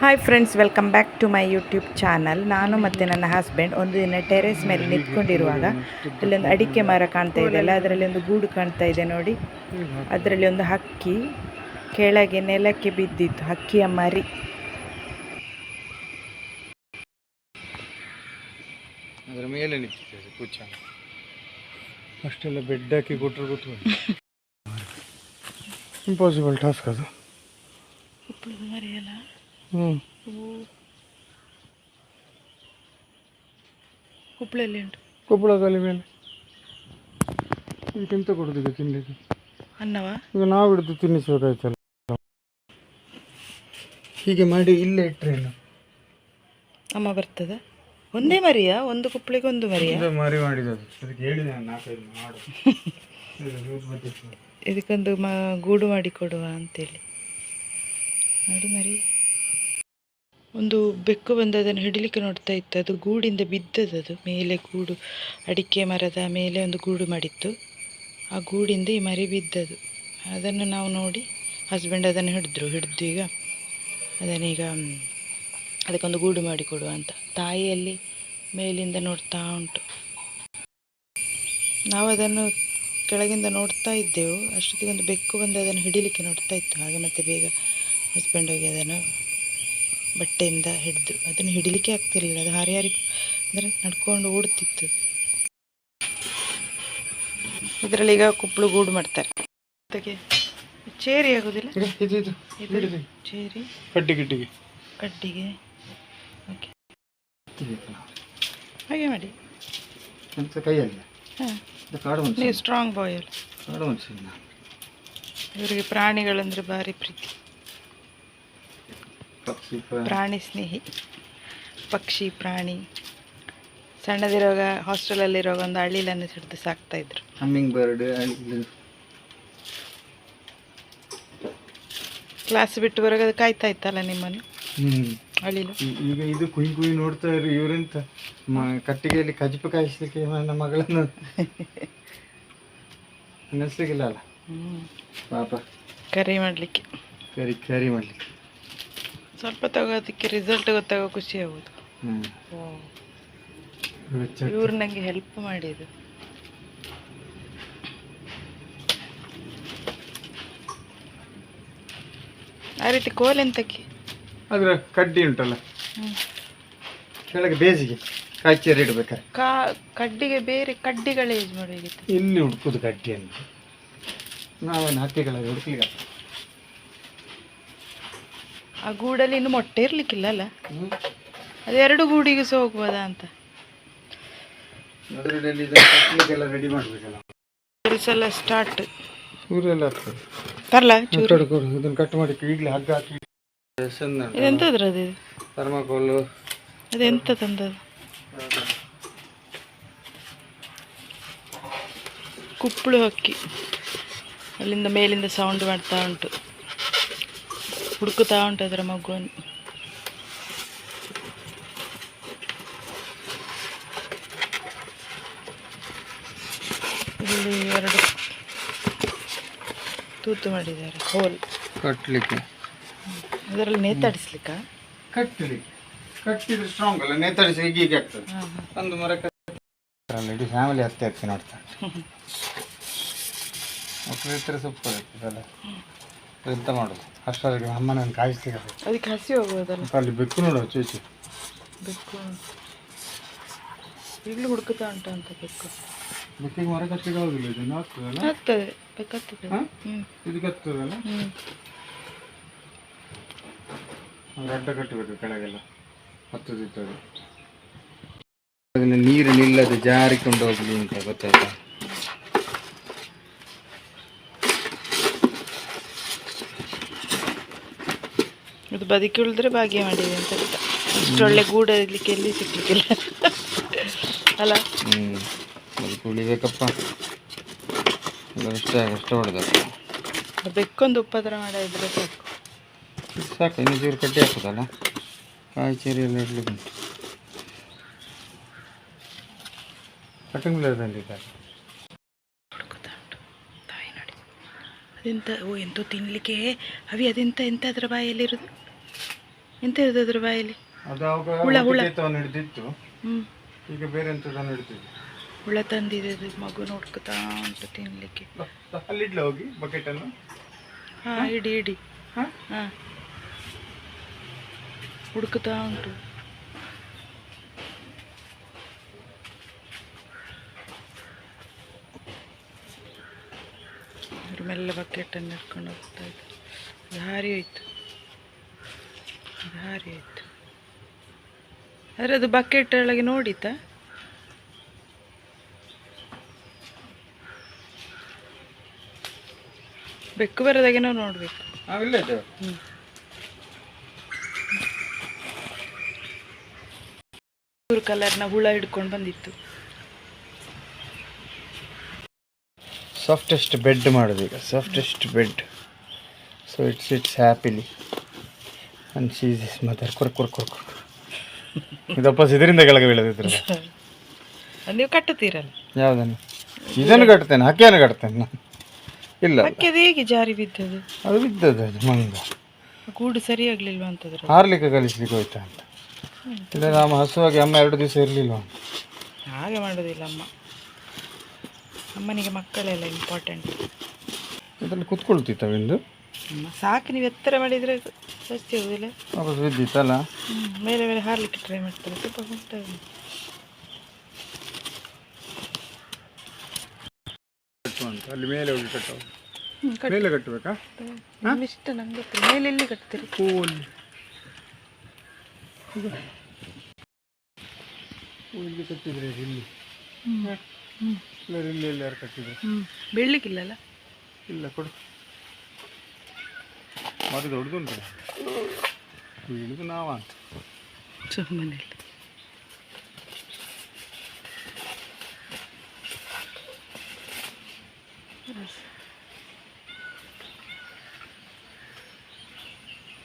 Hi friends welcome back to my YouTube channel ನಾನು ಮತ್ತು ನನ್ನ ಹಸ್ಬೆಂಡ್ ಒಂದು ದಿನ ಟೆರೇಸ್ ಮೇಲೆ ನಿಂತ್ಕೊಂಡಿರುವಾಗ ಅಲ್ಲೊಂದು ಅಡಿಕೆ ಮರ ಕಾಣ್ತಾ ಇದೆ ಅಲ್ಲ ಅದರಲ್ಲಿ ಒಂದು ಗೂಡು ಕಾಣ್ತಾ ಇದೆ ನೋಡಿ. ಅದರಲ್ಲಿ ಒಂದು ಹಕ್ಕಿ ಕೆಳಗೆ ನೆಲಕ್ಕೆ ಬಿದ್ದಿತ್ತು ಹಕ್ಕಿಯ ಮರಿ. ಅದರ ಮೇಲೆ ಕುಚ್ಚ ಅಷ್ಟೆಲ್ಲ ಬೆಡ್ ಹಾಕಿ ಕೊಟ್ಟರು ಕೂತ್ಕೊಂಡು ಇಂಪಾಸಿಬಲ್ ಟಾಸ್ಕ್ ಅದು. ಮರಿಯಲ್ಲ? ಕುಪ್ಪಳಲ್ಲಿ ಉಂಟು. ಕೊಪ್ಪಳ ಕಲಿ ಮೇಲೆ. ಇದಕ್ಕೆಂತ ಕೊಡೋದಿದೆ ತಿನ್ನಲಿಕ್ಕೆ ಅನ್ನವ? ಈಗ ನಾವು ಹಿಡಿದು ತಿನ್ನಿಸ್ಬೇಕಾಯ್ತಲ್ಲ ಹೀಗೆ ಮಾಡಿ ಇಲ್ಲೇ ಇಟ್ಟರೆ ಅಮ್ಮ ಬರ್ತದ. ಒಂದೇ ಮರಿಯಾ? ಒಂದು ಕುಪ್ಪಳಿಗೆ ಒಂದು ಮರಿಯಾ? ಮರಿ ಮಾಡಿದ್ರು ಮಾಡಿದ್ದು ಅದಕ್ಕೆ ಹೇಳಿದೆ ನಾನು ನಾಲ್ಕೈದು ಮಾಡು. ಇದು ಯೂಸ್ ಬರ್ತಿತ್ತು. ಇದಕ್ಕೊಂದು ಮ ಗೂಡು ಮಾಡಿ ಕೊಡುವ ಅಂತೇಳಿ. ನೋಡಿ ಮರಿ. ಒಂದು ಬೆಕ್ಕು ಬಂದು ಅದನ್ನು ಹಿಡಿಲಿಕ್ಕೆ ನೋಡ್ತಾ ಇತ್ತು. ಅದು ಗೂಡಿಂದ ಬಿದ್ದದ್ದು ಮೇಲೆ ಗೂಡು, ಅಡಿಕೆ ಮರದ ಮೇಲೆ ಒಂದು ಗೂಡು ಮಾಡಿತ್ತು. ಆ ಗೂಡಿಂದ ಈ ಮರಿ ಬಿದ್ದದು ಅದನ್ನು ನಾವು ನೋಡಿ ಹಸ್ಬೆಂಡ್ ಅದನ್ನು ಹಿಡಿದ್ರು. ಹಿಡಿದು ಈಗ ಅದನ್ನೀಗ ಅದಕ್ಕೊಂದು ಗೂಡು ಮಾಡಿಕೊಡುವ ಅಂತ ತಾಯಿಯಲ್ಲಿ ಮೇಲಿಂದ ನೋಡ್ತಾ ಉಂಟು. ನಾವು ಅದನ್ನು ಕೆಳಗಿಂದ ನೋಡ್ತಾ ಇದ್ದೆವು. ಅಷ್ಟೊತ್ತಿಗೆ ಒಂದು ಬೆಕ್ಕು ಬಂದು ಅದನ್ನು ಹಿಡಿಲಿಕ್ಕೆ ನೋಡ್ತಾ ಇತ್ತು. ಹಾಗೆ ಮತ್ತೆ ಬೇಗ ಹಸ್ಬೆಂಡ್ ಹೋಗಿ ಅದನ್ನು ಬಟ್ಟೆಯಿಂದ ಹಿಡಿದ್ರು ಅದನ್ನು ಹಿಡಿಲಿಕ್ಕೆ ಆಗ್ತಿರಲಿಲ್ಲ. ಅದು ಹಾರಿ ಹಾರಿ ಅಂದರೆ ನಡ್ಕೊಂಡು ಓಡ್ತಿತ್ತು. ಇದರಲ್ಲಿ ಈಗ ಕುಪ್ಪಳು ಗೂಡು ಮಾಡ್ತಾರೆ. ಅದಕ್ಕೆ ಚೇರಿ ಆಗೋದಿಲ್ಲ? ಹಿಡಿದು ಚೇರಿ. ಗಿಟ್ಟಿಗೆ ಕಡ್ಡಿಗೆ. ಓಕೆ. ಹಾಗೆ ಮಾಡಿ. ಕೈಯಲ್ಲಿ? ನೀವು ಸ್ಟ್ರಾಂಗ್ ಬಾಯಲ್ ಕಾಡು ಮನುಷ್ಯ ಇವರಿಗೆ ಪ್ರಾಣಿಗಳಂದ್ರೆ ಭಾರಿ ಪ್ರೀತಿ. ಪ್ರಾಣಿ. ಸ್ನೇಹಿ ಪಕ್ಷಿ ಪ್ರಾಣಿ. ಸಣ್ಣದಿರುವಾಗ ಹಾಸ್ಟೆಲಲ್ಲಿರುವಾಗ ಒಂದು ಅಳಿಲನ್ನು ಹಿಡಿದು ಸಾಕ್ತಾ ಇದ್ರು. ಹಮ್ಮಿಂಗ್ ಬರ್ಡ್ ಕ್ಲಾಸ್ ಬಿಟ್ಟು ಬರುವಾಗ ಅದು ಕಾಯ್ತಾ ಇತ್ತಲ್ಲ ನಿಮ್ಮನ್ನು? ಅಳಿಲು ಈಗ ಇದು ಕುಯ್ ಕುಯ್ ನೋಡ್ತಾ ಇರು ಇವರೆಂತ? ಕಟ್ಟಿಗೆಯಲ್ಲಿ ಕಜಿಪ ಕಾಯಿಸ್ಲಿಕ್ಕೆ ನನ್ನ ಮಗಳನ್ನು. ಅನ್ನಿಸ್ಲಿಕ್ಕಿಲ್ಲ ಅಲ್ಲ? ಪಾಪ. ಕರಿ ಮಾಡಲಿಕ್ಕೆ. ಕರಿ ಕರಿ ಮಾಡ್ಲಿಕ್ಕೆ. ಸ್ವಲ್ಪ ತಗೋದಕ್ಕೆ ರಿಸಲ್ಟ್ ಗೊತ್ತಾಗೋ ಖುಷಿ ಆಗೋದು. ಇವ್ರು ನನಗೆ ಹೆಲ್ಪ್ ಮಾಡಿದ್ರು. ಆ ರೀತಿ ಕೋಲೆಂತಕ್ಕೆ ಅದರ ಕಡ್ಡಿ ಉಂಟಲ್ಲ. ಕೆಳಗೆ ಬೇಸಿಗೆ ಕಾಯ್ಚೇರಿ ಇಡ್ಬೇಕಾರೆ. ಕಾ ಕಡ್ಡಿಗೆ ಬೇರೆ ಕಡ್ಡಿಗಳೇ ಯೂಸ್ ಮಾಡಬೇಕಿತ್ತು ಇಲ್ಲಿ ಹುಡುಕುದು ಕಡ್ಡಿಯನ್ನು ನಾವೇನು ಹಕ್ಕಿಗಳಲ್ಲಿ ಹುಡುಕ್ಲಿಕ್ಕೆ ಆ ಗೂಡಲ್ಲಿ ಇನ್ನು ಮೊಟ್ಟೆ ಇರ್ಲಿಕ್ಕಿಲ್ಲ ಅಲ್ಲ ಅದು ಎರಡು ಗೂಡಿಗೆ ಸಹ ಹೋಗ್ಬೋದಾ ಅಂತ. ಸಲ ಸ್ಟಾರ್ಟ್ ಊರೆಲ್ಲ ಆಗ್ತದೆ. ತರಲ ಚೂರು? ಮಾತಾಡ್ಕೊಡು ಇದನ್ನು ಕಟ್ ಮಾಡಿ ಈಗಲೇ ಹಗ್ಗ ಹಾಕಿ. ಚಂದ ಇದೆಂತದ್ರ ಅದು ಥರ್ಮಾಕೋಲು. ಅದೆಂತ ತಂದದು ಕುಪ್ಪಳು ಹಕ್ಕಿ. ಅಲ್ಲಿಂದ ಮೇಲಿಂದ ಸೌಂಡ್ ಮಾಡ್ತಾ ಉಂಟು. ಹುಡುಕುತ್ತಾ ಉಂಟು ಅದರ ಮಗುವನ್ನು ಇಲ್ಲಿ ಎರಡು ತೂತು ಮಾಡಿದ್ದಾರೆ. ಹೋಲ್. ಕಟ್ಟಲಿಕ್ಕೆ ಅದರಲ್ಲಿ ನೇತಾಡಿಸ್ಲಿಕ್ಕ? ಕಟ್ಟಲಿಕ್ಕೆ ಕಟ್ಟಿದ್ರೆ ಸ್ಟ್ರಾಂಗ್ ಅಲ್ಲ ನೇತಾಡಿಸಿ ಹೀಗೆ ಆಗ್ತದೆ. ಒಂದು ಮರ ಇಡೀ ಫ್ಯಾಮಿಲಿ ಹತ್ತಿ ಹತ್ತಿ ನೋಡ್ತಾರೆ ಸೂಪರ್ ಇರ್ತದಲ್ಲ ಎಂತ ಮಾಡೋದು? ಅಷ್ಟರಲ್ಲಿ ಅಮ್ಮನನ್ನು ಕಾಯಿಸ್ಲಿಕ್ಕೆ ಅದಕ್ಕೆ ಹಸಿ ಹೋಗ್ಬೋದಲ್ಲ? ಅಲ್ಲಿ ಬೆಕ್ಕು ನೋಡು ಚೂಚಿ ಬೆಕ್ಕು ಈಗಲೂ ಹುಡುಕುತ್ತಾ ಉಂಟ ಅಂತ ಬೆಕ್ಕು. ಬೆಕ್ಕಿಗೆ ಮರ ಕಟ್ಟಲಿಕ್ಕೆ ಹೋಗಿಲ್ಲ ಇದನ್ನು ಆಗ್ತದಲ್ಲ ಆಗ್ತದೆ ಬೆಕ್ಕತ್ತದೆ ಇದಕ್ಕೆ ಒಂದು ಅಡ್ಡ ಕಟ್ಟಬೇಕು ಕೆಳಗೆಲ್ಲ ಹತ್ತದಿತ್ತದು. ಅದನ್ನು ನೀರು ನಿಲ್ಲದೆ ಜಾರಿಕೊಂಡು ಹೋಗಲಿ ಅಂತ ಗೊತ್ತಾಯ್ತಾ? ಇದು ಬದುಕಿ ಉಳಿದ್ರೆ ಭಾಗ್ಯ ಮಾಡಿದೆ ಅಂತ ಅರ್ಥ ಇಷ್ಟೊಳ್ಳೆ ಗೂಡ ಇರ್ಲಿಕ್ಕೆ ಎಲ್ಲಿ ಸಿಗ್ಲಿಕ್ಕಿಲ್ಲ. ಅಲ್ಲ? ಹ್ಞೂ ಅದಕ್ಕೆ ಉಳಿಬೇಕಪ್ಪ. ಇಷ್ಟ ಕಷ್ಟ ಹೊಡೆದಪ್ಪ ಬೆಕ್ಕೊಂದು ಉಪದ್ರ ಮಾಡಿದ್ರೆ ಸಾಕು. ಸಾಕು ಇನ್ನು ಚೂರು ಕಟ್ಟಿ ಹಾಕೋದಲ್ಲ? ಕಾಯಿ ಚೇರಿ ಎಲ್ಲ ಇಡ್ಲಿಕ್ಕೆ ಉಂಟು. ಕಟಿಂಗ್ ಬ್ಲೇಡಲ್ಲಿದ್ದಾರೆ ಹುಡುಕುತ್ತಾ ಉಂಟು ತಾಯಿ ನೋಡಿ ಅದೆಂತ ಓ ಎಂತೂ ತಿನ್ನಲಿಕ್ಕೆ ಅವಿ ಅದೆಂತ ಎಂತ ಅದರ ಬಾಯಲ್ಲಿರೋದು ಎಂತ ಇರೋದು ಅದ್ರ ಬಾಯಲ್ಲಿ? ಹುಳ, ಹುಳ. ಹಿಡಿದಿತ್ತು. ಈಗ ಬೇರೆ ಎಂಥದನ್ನು ಹಿಡಿದಿದ್ದು ಹುಳ ತಂದಿದೆ ಮಗು ನೋಡ್ಕೊತಾ ಉಂಟು ತಿನ್ಲಿಕ್ಕೆ. ಅಲ್ಲಿಡ್ಲ ಹೋಗಿ ಬಕೆಟನ್ನು ಹಾಂ ಇಡಿ ಇಡಿ ಹಾಂ? ಹಾಂ. ಹುಡುಕುತ್ತಾ ಉಂಟು. ಅವ್ರು ಮೆಲ್ಲ ಬಕೆಟನ್ನು ಹಿಡ್ಕೊಂಡು ಹೋಗ್ತಾ ಇದ್ದರು ಭಾರಿ ಆಯ್ತು ಹೋಯ್ತು. ಆಯ್ತು ಆದರೆ ಅದು ಬಕೆಟ್ ಒಳಗೆ ನೋಡಿತಾ ಬೆಕ್ಕು ಬರೋದಾಗೆ ನಾವು ನೋಡಬೇಕು ಹ್ಞೂ ಕಲರ್ನ ಹುಳ ಹಿಡ್ಕೊಂಡು ಬಂದಿತ್ತು. ಸಾಫ್ಟೆಸ್ಟ್ ಬೆಡ್ ಮಾಡೋದು ಈಗ softest bed so it's it's happily and she's is mother ಕೊರ್ ಕೊರ್ ಕೊರ್ ಕೊರ್ ಇದಪ್ಪ ಇದರಿಂದ ಕೆಳಗೆ ಬೀಳದಿದ್ರು ಅದು ನೀವು ಕಟ್ಟುತ್ತೀರಲ್ಲ? ಯಾವುದನ್ನು? ಇದನ್ನು ಕಟ್ತೇನೆ ಹಕ್ಕಿಯನ್ನು ಕಟ್ತೇನೆ ನಾನು. ಇಲ್ಲ. ಅದು ಹೇಗೆ ಜಾರಿ ಬಿದ್ದದು? ಅದು ಬಿದ್ದದ್ದು ಅದು ಮಂಗ. ಗೂಡು ಸರಿಯಾಗ್ಲಿಲ್ವಾ ಅಂತಂದ್ರೆ ಹಾರ್ಲಿಕ್ಕೆ ಕಲಿಸ್ಲಿಕ್ಕೆ ಹೋಯ್ತಾ ಅಂತ. ಇಲ್ಲ ನಮ್ಮ ಹಸುವಾಗಿ ಅಮ್ಮ ಎರಡು ದಿವಸ ಇರಲಿಲ್ಲ ಹಾಗೆ ಮಾಡೋದಿಲ್ಲ ಅಮ್ಮ. ಅಮ್ಮನಿಗೆ ಮಕ್ಕಳೆಲ್ಲ ಇಂಪಾರ್ಟೆಂಟ್ ಇದರಲ್ಲಿ ಕುತ್ಕೊಳ್ತಿತ್ತವೆಂದು ಸಾಕು ನೀವು ಎತ್ತರ ಮಾಡಿದರೆ ಸಸ್ಯ ಹೋಗಿಲ್ಲ ವಾಪಸ್ ಬಿದ್ದಿತ್ತಲ್ಲ? ಮೇಲೆ ಮೇಲೆ ಹಾರ್ಲಿಕ್ಕೆ ಟ್ರೈ ಮಾಡ್ತಾರೆ ಸ್ವಲ್ಪ ಕಟ್ಟುವಂತ ಅಲ್ಲಿ ಮೇಲೆ ಹೋಗಿ ಕಟ್ಟುವ. ಮೇಲೆ ಕಟ್ಟಬೇಕಾ? ಇಷ್ಟ ನಂಗೆ ಮೇಲೆ ಎಲ್ಲಿ ಕಟ್ತೀರಿ. ಹೂವಲ್ಲಿ ಕಟ್ಟಿದ್ರೆ ಇಲ್ಲಿ ಹ್ಞೂ ಹ್ಞೂ ಇಲ್ಲ ಎಲ್ಲಿ ಯಾರು ಕಟ್ಟಿದ್ರು? ಹ್ಞೂ ಬೀಳ್ಲಿಕ್ಕಿಲ್ಲಲ್ಲ ಇಲ್ಲ ಕೊಡು. ಅದು ದೊಡ್ಡದುಂಟು ಬೀಳುದು ನಾವ ಅಂತ. ಸುಮ್ಮನೆ ಇಲ್ಲ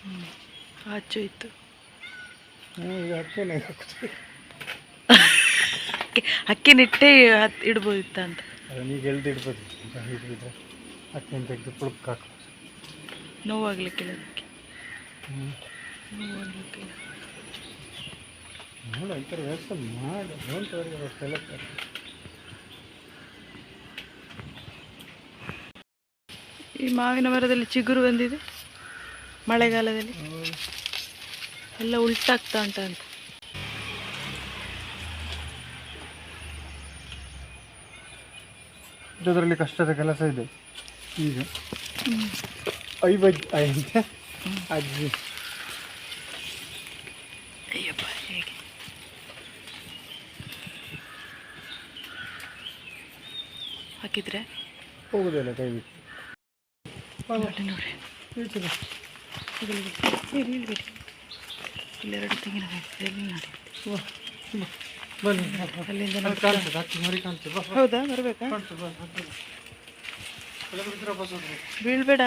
ಹ್ಮ್. ಆಚೋಯ್ತು ಈಗ ಹಾಕುತ್ತೆ ಅಕ್ಕಿ ಅಕ್ಕಿನಿಟ್ಟೆ ಇಡ್ಬೋದಿತ್ತ ಅಂತ. ಈಗ ಎಳ್ದು ಇಡ್ಬೋದು. ಹಿಡಿದ್ರೆ ಹಕ್ಕಿನ ತೆಗೆದು ಪುಳುಕ್ ಹಾಕು ನೋವಾಗ್ಲಿಕ್ಕಿಲ್ಲ ಅದಕ್ಕೆ. ನೋವಾಗ್ಲಿಕ್ಕಿಲ್ಲ ನೋಡು ಈ ಥರ ವ್ಯವಸ್ಥೆ ಮಾಡಿ. ಡೋಂಟ್ ಅಷ್ಟೆಲ್ಲ ಈ ಮಾವಿನ ಮರದಲ್ಲಿ ಚಿಗುರು ಬಂದಿದೆ. ಮಳೆಗಾಲದಲ್ಲಿ. ಎಲ್ಲ ಉಲ್ಟಾಗ್ತಾ ಉಂಟ ಇದರಲ್ಲಿ ಕಷ್ಟದ ಕೆಲಸ ಇದೆ. ಈಗ ಐವಜ್ ಐತೆ ಅಜ್ಜಿ. ಹಾಕಿದ್ರೆ? ಹೋಗುದಿಲ್ಲ ಕೈ ಬಿಟ್ಟು ಇಲ್ಲೆರಡು ತೆಂಗಿನ ಹಾಕಿದ್ರೆ ಅಲ್ಲಿಂದ. ಹೌದಾ? ಬರಬೇಕಾ? ಬೀಳ್ಬೇಡ.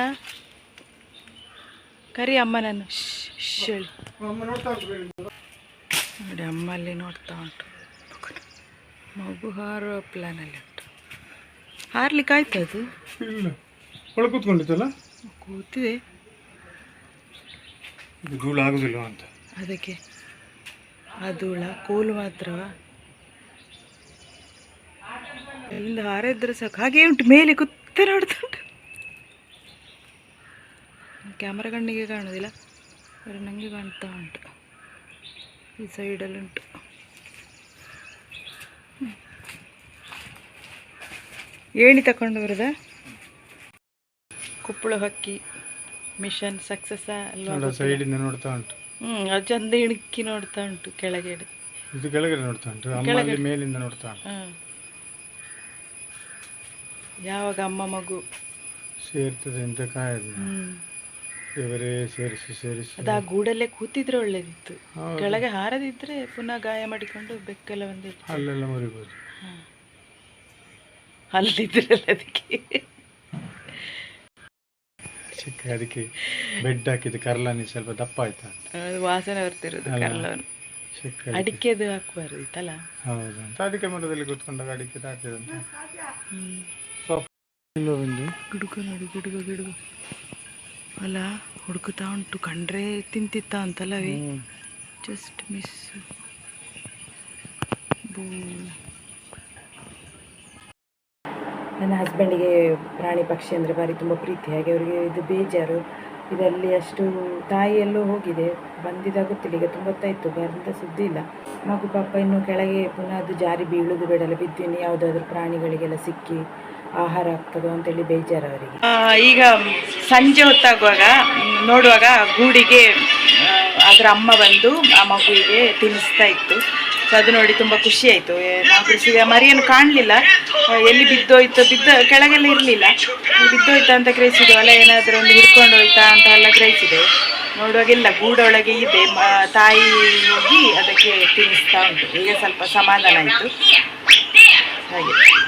ಕರಿ ಅಮ್ಮ ನಾನು ಹೇಳಿ. ನೋಡಿ ಅಮ್ಮ ಅಲ್ಲಿ ನೋಡ್ತಾ ಉಂಟು. ಮಗು ಹಾರುವ ಪ್ಲ್ಯಾನಲ್ಲಿ ಉಂಟು. ಹಾರ್ಲಿಕ್ಕೆ ಆಯ್ತು ಅದು? ಇಲ್ಲ. ಒಳಗೆ ಕೂತ್ಕೊಂಡಿದ್ದಲ್ಲ? ಕೂತಿದೆ. ಧೂಳು ಆಗುದಿಲ್ಲ ಅಂತ. ಅದಕ್ಕೆ ಅದುಳ ಕೋಲು ಮಾತ್ರವಾ? ಎಲ್ಲಿಂದ ಹಾರಿದ್ರೆ ಸಾಕು. ಹಾಗೆ ಉಂಟು ಮೇಲೆ ಕುತ್ತೆ ನೋಡ್ತುಂಟು ಕ್ಯಾಮ್ರಾ ಕಣ್ಣಿಗೆ ಕಾಣೋದಿಲ್ಲ ಆದರೆ ನನಗೆ ಕಾಣ್ತಾ ಉಂಟು. ಈ ಸೈಡಲ್ಲಿ ಉಂಟು. ಏಣಿ ತಗೊಂಡು ಬರೋದ? ಕುಪ್ಪಳ ಹಕ್ಕಿ ಮಿಷನ್ ಸಕ್ಸಸ್ ಅಲ್ವಾ ಸೈಡಿಂದ ನೋಡ್ತಾ ಉಂಟು. ಹ್ಮ್ ಅದು ಚಂದ ಇಣುಕಿ ನೋಡ್ತಾ ಉಂಟು ಕೆಳಗೆ ಇದು ಕೆಳಗೆ ನೋಡ್ತಾ ಉಂಟು ಮೇಲಿಂದ ನೋಡ್ತಾ ಉಂಟು. ಯಾವಾಗ ಅಮ್ಮ ಮಗು? ಸೇರ್ತದೆ ಅಂತ ಕಾಯದು. ಇವರೇ ಸೇರಿಸಿ ಸೇರಿಸಿ. ಅದು ಆ ಗೂಡಲ್ಲೇ ಕೂತಿದ್ರೆ ಒಳ್ಳೇದಿತ್ತು. ಹೌದು. ಕೆಳಗೆ ಹಾರದಿದ್ರೆ ಪುನಃ ಗಾಯ ಮಾಡಿಕೊಂಡು ಬೆಕ್ಕೆಲ್ಲ ಬಂದಿತ್ತು ಅಲ್ಲೆಲ್ಲ ಮುರಿಬೋದು. ಅಲ್ಲಿದ್ರಲ್ಲ ಅದಕ್ಕೆ. ಚಿಕ್ಕ ಅದಕ್ಕೆ ಬೆಡ್ ಹಾಕಿದ್ದು ಕರ್ಲಾನಿ ಸ್ವಲ್ಪ ದಪ್ಪ ಆಯ್ತಾ ಅದು ವಾಸನೆ ಬರ್ತಿರೋದು ಅಲ್ಲ. ಕಲ್ಲವನು ಚಿಕ್ಕ ಅಡಿಕೆದು ಹೌದು ಅಂತ. ಅಡಿಕೆ ಮರದಲ್ಲಿ ಕೂತ್ಕೊಂಡಾಗ ಅಡಿಕೆ ಹಾಕಿದಂತ ಹ್ಮ್. ಸಾಫ್ಟ್ ಇಲ್ಲ ಒಂದು ಗುಡುಗು ನೋಡಿ ಗುಡುಗು ಗುಡುಗು. ಅಲ್ಲ ಹುಡುಕುತ್ತಾ ಉಂಟು. ಕಂಡ್ರೆ ತಿಂತಿತ್ತ ಅಂತಲ್ಲವೇ ಜಸ್ಟ್ ಮಿಸ್ ನನ್ನ ಹಸ್ಬೆಂಡಿಗೆ ಪ್ರಾಣಿ ಪಕ್ಷಿ ಅಂದರೆ ಭಾರಿ ತುಂಬ ಪ್ರೀತಿ. ಹಾಗೆ ಅವರಿಗೆ ಇದು ಬೇಜಾರು. ಇದರಲ್ಲಿ ಅಷ್ಟು ತಾಯಿಯಲ್ಲೂ ಹೋಗಿದೆ. ಬಂದಿದ್ದ ಗೊತ್ತಿಲ್ಲ. ಈಗ ತುಂಬ ಹೊತ್ತಾಯಿತು. ಬರಂತ ಸುದ್ದಿ ಇಲ್ಲ. ಮಗು ಪಾಪ ಇನ್ನು ಕೆಳಗೆ ಪುನಃ ಅದು ಜಾರಿ ಬೀಳುದು ಬೇಡಲ್ಲ. ಬಿದ್ದು ಇನ್ನು ಯಾವುದಾದ್ರೂ ಪ್ರಾಣಿಗಳಿಗೆಲ್ಲ ಸಿಕ್ಕಿ ಆಹಾರ ಆಗ್ತದೋ ಅಂತೇಳಿ ಬೇಜಾರು ಅವರಿಗೆ ಈಗ ಸಂಜೆ ಹೊತ್ತಾಗುವಾಗ, ನೋಡುವಾಗ ಗೂಡಿಗೆ ಅದರ ಅಮ್ಮ ಬಂದು ಆ ಮಗುವಿಗೆ ತಿನ್ನಿಸ್ತಾ ಇತ್ತು. ಸೊ ಅದು ನೋಡಿ ತುಂಬ ಖುಷಿ ಆಯಿತು. ನಾವು ಮರಿಯನ್ನು ಕಾಣಲಿಲ್ಲ. ಎಲ್ಲಿ ಬಿದ್ದೋಯ್ತು, ಬಿದ್ದ ಕೆಳಗೆಲ್ಲ ಇರಲಿಲ್ಲ. ಬಿದ್ದೋಯ್ತಾ ಅಂತ ಗ್ರಹಿಸಿದ್ವು ಅಲ್ಲ ಏನಾದರೂ ಒಂದು ಹಿಡ್ಕೊಂಡು ಹೋಯ್ತಾ ಅಂತ ಎಲ್ಲ ಗ್ರಹಿಸಿದೆ. ನೋಡುವಾಗ ಇಲ್ಲ, ಗೂಡೊಳಗೆ ಇದೆ. ತಾಯಿ ಹೋಗಿ ಅದಕ್ಕೆ ತಿನ್ನಿಸ್ತಾ ಉಂಟು. ಈಗ ಸ್ವಲ್ಪ ಸಮಾಧಾನ ಆಯಿತು. ಹಾಗೆ.